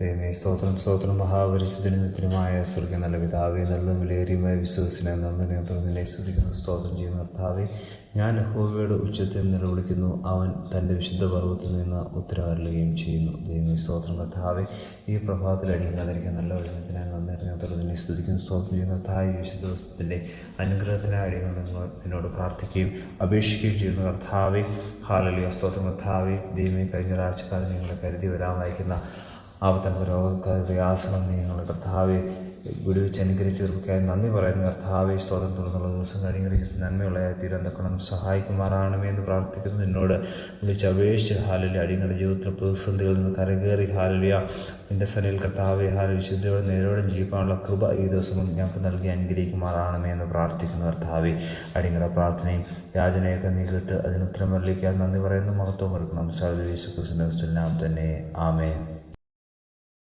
ദൈവമേ സ്തോത്രം സ്തോത്രം. മഹാപരിശുദ്ധനുമായ സ്വർഗ നല്ല പിതാവേ നല്ല വിലയേറിയമായ വിശ്വസിനെ നന്ദി നിന്നെ സ്തുതിക്കുന്നു സ്തോത്രം ചെയ്യുന്ന കർത്താവെ. ഞാൻ ഹോവയുടെ ഉച്ചത്തിൽ നിലവിളിക്കുന്നു അവൻ തന്റെ വിശുദ്ധ പർവത്തിൽ നിന്ന് ഉത്തരവരുകയും ചെയ്യുന്നു. ദൈവമേ സ്തോത്രം കർത്താവെ. ഈ പ്രഭാതത്തിൽ അടിക്കാതിരിക്കാൻ നല്ല വചനത്തിനായി നന്ദി അറിയാത്തവർ നിന്നെ സ്തുതിക്കുന്നു സ്തോത്രം ചെയ്യുന്ന കർത്താവ്. വിശുദ്ധ ദിവസത്തിന്റെ അനുഗ്രഹത്തിനായി അടികൾ നിങ്ങൾ എന്നോട് പ്രാർത്ഥിക്കുകയും അപേക്ഷിക്കുകയും ചെയ്യുന്ന കർത്താവെ. ഹാലലിയ സ്തോത്രം കർത്താവെ. ദൈവമേ കഴിഞ്ഞ ഒരാഴ്ചക്കാലം നിങ്ങളെ കരുതി വരാൻ വായിക്കുന്ന ആപത്തനത്തെ രോഗക്കാർ നീ ഞങ്ങളുടെ കർത്താവെ. വിടുവിച്ച് അനുഗ്രഹിച്ച് തീർപ്പിക്കായി നന്ദി പറയുന്നു. കർത്താവെ സ്തോത്രം തുടർന്നുള്ള ദിവസം കഴിഞ്ഞ നന്മയുള്ള തീരാൻ തക്കണം സഹായിക്കുമാറാണമേ എന്ന് പ്രാർത്ഥിക്കുന്നു. എന്നോട് വിളിച്ച് അപേക്ഷിച്ച്. ഹാലിലെ അടിങ്ങളുടെ ജീവിതത്തിലെ പ്രതിസന്ധികളിൽ നിന്ന് കരകയറി. ഹാലിയ നിന്റെ സനയിൽ കർത്താവെ ഹാല വിശുദ്ധിയോടെ നേരോടെ ജീവിക്കാനുള്ള കൃപ ഈ ദിവസം ഞങ്ങൾക്ക് നൽകി അനുഗ്രഹിക്കുമാറാണമേ എന്ന് പ്രാർത്ഥിക്കുന്നു കർത്താവെ. അടിങ്ങളുടെ പ്രാർത്ഥനയും യാചനയൊക്കെ നീ കേട്ട് അതിന് ഉത്തരം വരലിക്കാൻ നന്ദി പറയുന്നു. മഹത്വം കൊടുക്കണം. സർവീസ് ക്രിസ്തുനാം തന്നെ. ആമേ